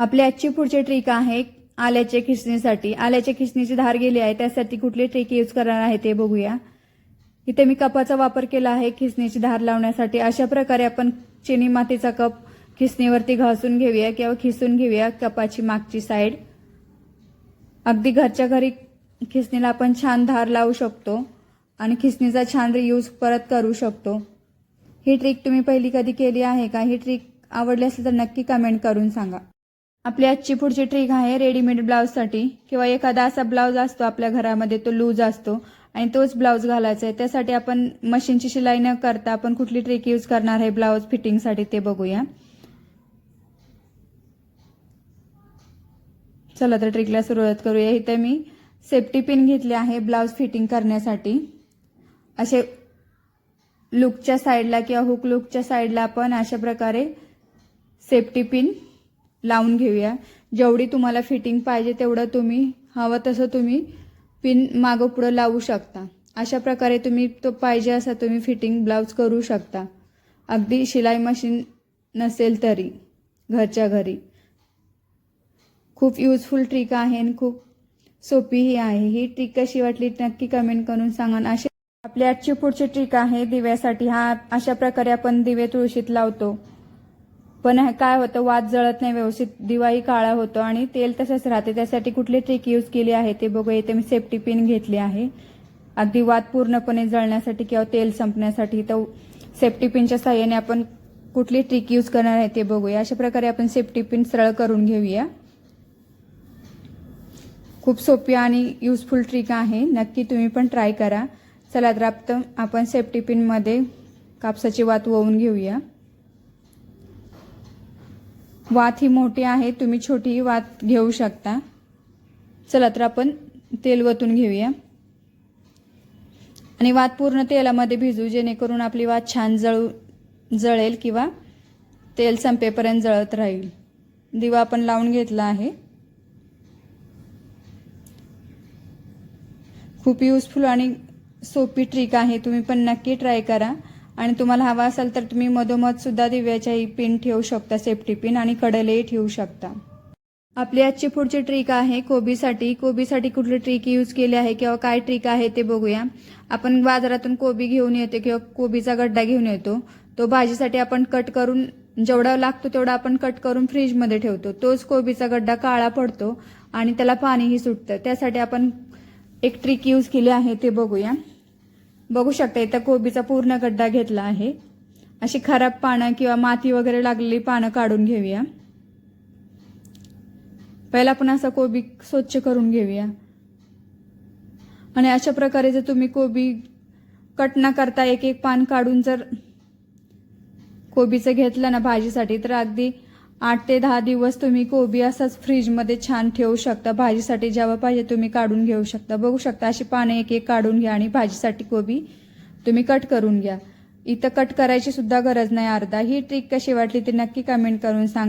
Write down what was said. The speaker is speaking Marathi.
आपली आजची पुढची ट्रिक आहे आल्याच्या खिसणीसाठी. आल्याच्या खिसणीची धार गेली आहे त्यासाठी कुठली ट्रिक यूज करणार आहे ते बघूया. इथे मी कपाचा वापर केला आहे खिसणीची धार लावण्यासाठी. अशा प्रकारे आपण चिनी मातीचा कप खिसणीवरती घासून घेऊया किंवा खिसून घेऊया कपाची मागची साईड अगदी घरच्या घरी खिसणीला आपण छान धार लावू शकतो आणि खिसणीचा छान रियूज परत करू शकतो. ही ट्रिक तुम्ही पहिली कधी केली आहे का? ही ट्रिक आवडली असेल तर नक्की कमेंट करून सांगा. आपली आजची पुढची ट्रिक आहे रेडीमेड ब्लाऊजसाठी किंवा एखादा असा ब्लाऊज असतो आपल्या घरामध्ये तो लूज असतो. आणि तोच ब्लाऊज घालायचा आहे. त्यासाठी आपण मशीनची शिलाई न करता आपण कुठली ट्रिक यूज करणार आहे ब्लाऊज फिटिंगसाठी ते बघूया. चला तर ट्रिकला सुरुवात करूया. इथे मी सेफ्टी पिन घेतले आहे ब्लाऊज फिटिंग करण्यासाठी. असे लुकच्या साईडला किंवा हुक लुकच्या साईडला आपण अशा प्रकारे सेफ्टी पिन लावून घेऊया. जेवढी तुम्हाला फिटिंग पाहिजे तेवढं तुम्ही हवं तसं तुम्ही पिन मागं पुढं लावू शकता. अशा प्रकारे तुम्ही तो पाहिजे असा तुम्ही फिटिंग ब्लाऊज करू शकता. अगदी शिलाई मशीन नसेल तरी घरच्या घरी. खूप युजफुल ट्रिक आहे आणि खूप सोपीही आहे. ही ट्रिक कशी वाटली नक्की कमेंट करून सांगा असे अशी आपली आजची पुढची ट्रिक आहे दिव्यासाठी. हा अशा प्रकारे आपण दिवे तुळशीत लावतो. पण काय होतं वाद जळत नाही व्यवस्थित दिवाळी काळा होतो आणि तेल तसंच राहते. त्यासाठी कुठली ट्रिक यूज केली आहे ते बघूया. इथे मी सेफ्टी पिन घेतली आहे. अगदी वाद पूर्णपणे जळण्यासाठी किंवा तेल संपण्यासाठी तर सेफ्टी पिनच्या साह्याने आपण कुठली ट्रिक यूज करणार आहे ते बघूया. अशा प्रकारे आपण सेफ्टी पिन सरळ करून घेऊया. खूप सोपी आणि युजफुल ट्रिक आहे. नक्की तुम्ही पण ट्राय करा. चला तर आपण आपण सेफ्टी पिनमध्ये कापसाची वात वळून घेऊया. वात ही मोठी आहे तुम्ही छोटीही वात घेऊ शकता. चला तर आपण तेल वतून घेऊया. आणि वात पूर्ण तेलामध्ये भिजू जेणेकरून आपली वात छान जळू जळेल किंवा तेल संपेपर्यंत जळत राहील. दिवा आपण लावून घेतला आहे. खूप युजफुल आणि सोपी ट्रिक आहे तुम्ही पण नक्की ट्राय करा. आणि तुम्हाला हवा असेल तर तुम्ही मधोमध सुद्धा दिव्याच्याही पिन ठेवू शकता सेफ्टी पिन आणि कडेलाही ठेवू शकता. आपली आजची पुढची ट्रिक आहे कोबीसाठी. कोबीसाठी कुठली ट्रिक यूज केली आहे किंवा काय ट्रिक आहे ते बघूया. आपण बाजारातून कोबी घेऊन येतो किंवा कोबीचा गड्डा घेऊन येतो. तो भाजीसाठी आपण कट करून जेवढा लागतो तेवढा आपण कट करून फ्रीजमध्ये ठेवतो. तोच कोबीचा गड्डा काळा पडतो आणि त्याला पाणीही सुटतं. त्यासाठी आपण एक ट्रिक यूज केली आहे ते बघूया. बघू शकता इथं कोबीचा पूर्ण गड्डा घेतला आहे. अशी खराब पानं किंवा माती वगैरे लागलेली पानं काढून घेऊया. पहिला आपण असा कोबी स्वच्छ करून घेऊया. आणि अशा प्रकारे जर तुम्ही कोबी कट न करता एक एक पान काढून जर कोबीचं घेतलं ना भाजीसाठी तर अगदी आठ ते दहा दिवस तुम्ही कोबी असाच फ्रीजमध्ये छान ठेवू शकता. भाजीसाठी जेव्हा पाहिजे तुम्ही काढून घेऊ शकता. बघू शकता अशी पाने एक एक काढून घ्या आणि भाजीसाठी कोबी तुम्ही कट करून घ्या. इथं कट करायची सुद्धा गरज नाही अर्धा. ही ट्रिक कशी वाटली ती नक्की कमेंट करून सांगा.